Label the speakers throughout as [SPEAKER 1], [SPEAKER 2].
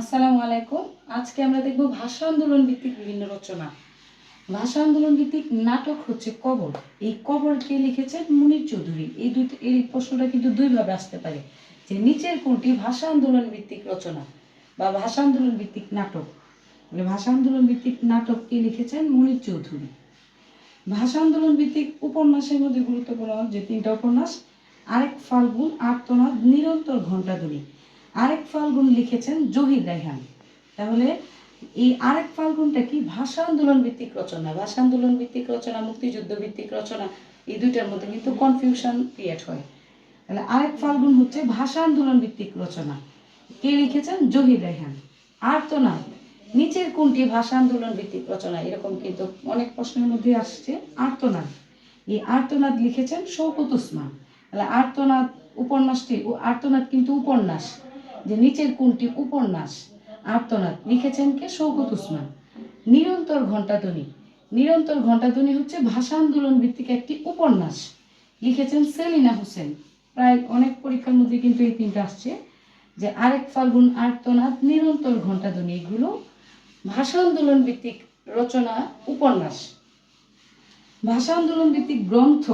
[SPEAKER 1] আসসালামু আলাইকুম। আজকে আমরা দেখব ভাষা আন্দোলন ভিত্তিক বিভিন্ন রচনা। ভাষা আন্দোলন ভিত্তিক নাটক হচ্ছে কবর। এই কবর কে লিখেছেন মুনির চৌধুরী। এই দুই এই প্রশ্নটা কিন্তু দুইভাবে আসতে পারে। যে নিচের কোনটি ভাষা আন্দোলন ভিত্তিক রচনা বা ভাষা আন্দোলন ভিত্তিক নাটক? ভাষা আন্দোলন ভিত্তিক নাটক কে লিখেছেন মুনির চৌধুরী। ভাষা আন্দোলন ভিত্তিক উপন্যাসের মধ্যে গুরুত্বপূর্ণ যে তিনটা উপন্যাস, আরেক ফাল্গুন, আর্তনাদ, নিরন্তর ঘণ্টাধ্বনি। আরেক ফাল্গুন লিখেছেন জহির রায়হান তাহলে এই আরেক ফাল্গুনটা কি? ভাষা আন্দোলন ভিত্তিক রচনা, ভাষা আন্দোলন ভিত্তিক রচনা, মুক্তিযুদ্ধ ভিত্তিক রচনা, এই দুইটার মধ্যে কিন্তু কনফিউশন ক্রিয়েট হয়। তাহলে আরেক ফাল্গুন হচ্ছে ভাষা আন্দোলন ভিত্তিক রচনা। কে লিখেছেন? জহির রায়হান আর্তনাদ নিচের কোনটি ভাষা আন্দোলন ভিত্তিক রচনা? এরকম কিন্তু অনেক প্রশ্নের মধ্যে আসছে। আর্তনাদ এই আর্তনাদ লিখেছেন শৌকত উসমান। তাহলে আর্তনাদ উপন্যাসটি আর্তনাদ কিন্তু উপন্যাস। যে নিচের কোনটি উপন্যাস, আর্তনাদ। লিখেছেন কে? শৌকত উসমান। নিরন্তর ঘণ্টাধ্বনি। নিরন্তর ঘণ্টাধ্বনি হচ্ছে ভাষা আন্দোলন ভিত্তিক একটি উপন্যাস। লিখেছেন সেলিনা হোসেন। প্রায় অনেক পরীক্ষার মধ্যে কিন্তু এই তিনটা আসছে। যে আরেক ফাল্গুন আর্তনাদ, নিরন্তর ঘণ্টাধ্বনি, এগুলো ভাষা আন্দোলন ভিত্তিক রচনা, উপন্যাস। ভাষা আন্দোলন ভিত্তিক গ্রন্থ,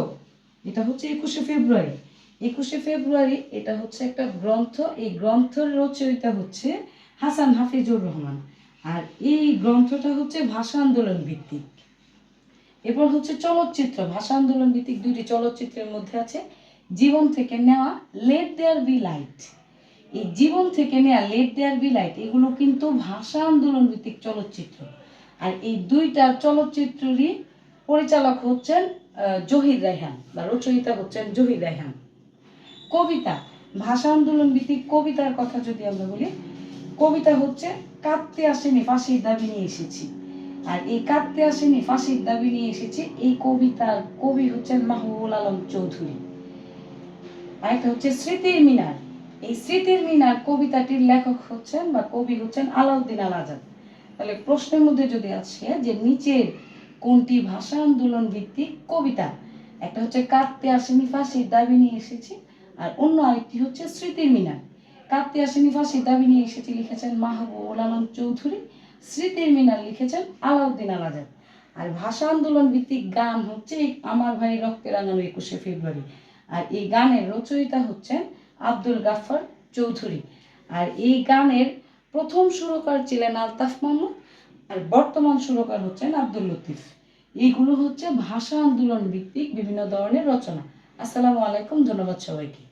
[SPEAKER 1] এটা হচ্ছে একুশে ফেব্রুয়ারি। একুশে ফেব্রুয়ারি এটা হচ্ছে একটা গ্রন্থ, এই গ্রন্থের রচয়িতা হচ্ছে হাসান হাফিজুর রহমান। আর এই গ্রন্থটা হচ্ছে ভাষা আন্দোলন ভিত্তিক। এরপর হচ্ছে চলচ্চিত্র, ভাষা আন্দোলন ভিত্তিক দুইটি চলচ্চিত্রের মধ্যে আছে, জীবন থেকে নেওয়া লেট দেয়ার বি লাইট এই জীবন থেকে নেওয়া লেট দেয়ার বি লাইট এগুলো কিন্তু ভাষা আন্দোলন ভিত্তিক চলচ্চিত্র। আর এই দুইটা চলচ্চিত্রেরই পরিচালক হচ্ছেন জহির রায়হান, বা রচয়িতা হচ্ছেন জহির রায়হান। কবিতা, ভাষা আন্দোলন ভিত্তিক কবিতার কথা যদি আমরা বলি, কবিতা হচ্ছে কাঁদতে আসেনি ফাঁসির দাবি নিয়ে এসেছি। আর এই কাঁদতে আসেনি ফাঁসির দাবি নিয়ে এসেছি এই কবিতার কবি হচ্ছেন মাহবুবুল আলম চৌধুরী। আরেকটা হচ্ছে স্মৃতির মিনার। এই স্মৃতির মিনার কবিতাটির লেখক হচ্ছেন বা কবি হচ্ছেন আলাউদ্দিন আল আজাদ। তাহলে প্রশ্নের মধ্যে যদি আছে যে নিচের কোনটি ভাষা আন্দোলন ভিত্তিক কবিতা? একটা হচ্ছে কাঁদতে আসেনি ফাঁসির দাবি নিয়ে এসেছি আর অন্য আরেকটি হচ্ছে স্মৃতির মিনার। কাঁদতে আসেনি ফাঁসির দাবি নিয়ে এসেছি লিখেছেন মাহবুবুল আলম চৌধুরী। স্মৃতির মিনার লিখেছেন আলাউদ্দিন আল আজাদ আর ভাষা আন্দোলন ভিত্তিক গান হচ্ছে আমার ভাই রক্তে রাঙানো একুশে ফেব্রুয়ারি। আর এই গানের রচয়িতা হচ্ছেন আব্দুল গাফফার চৌধুরী। আর এই গানের প্রথম সুরকার ছিলেন আলতাফ মাহমুদ, আর বর্তমান সুরকার হচ্ছেন আব্দুল লতিফ। এইগুলো হচ্ছে ভাষা আন্দোলন ভিত্তিক বিভিন্ন ধরনের রচনা। আসসালামু আলাইকুম, ধন্যবাদ সবাইকে।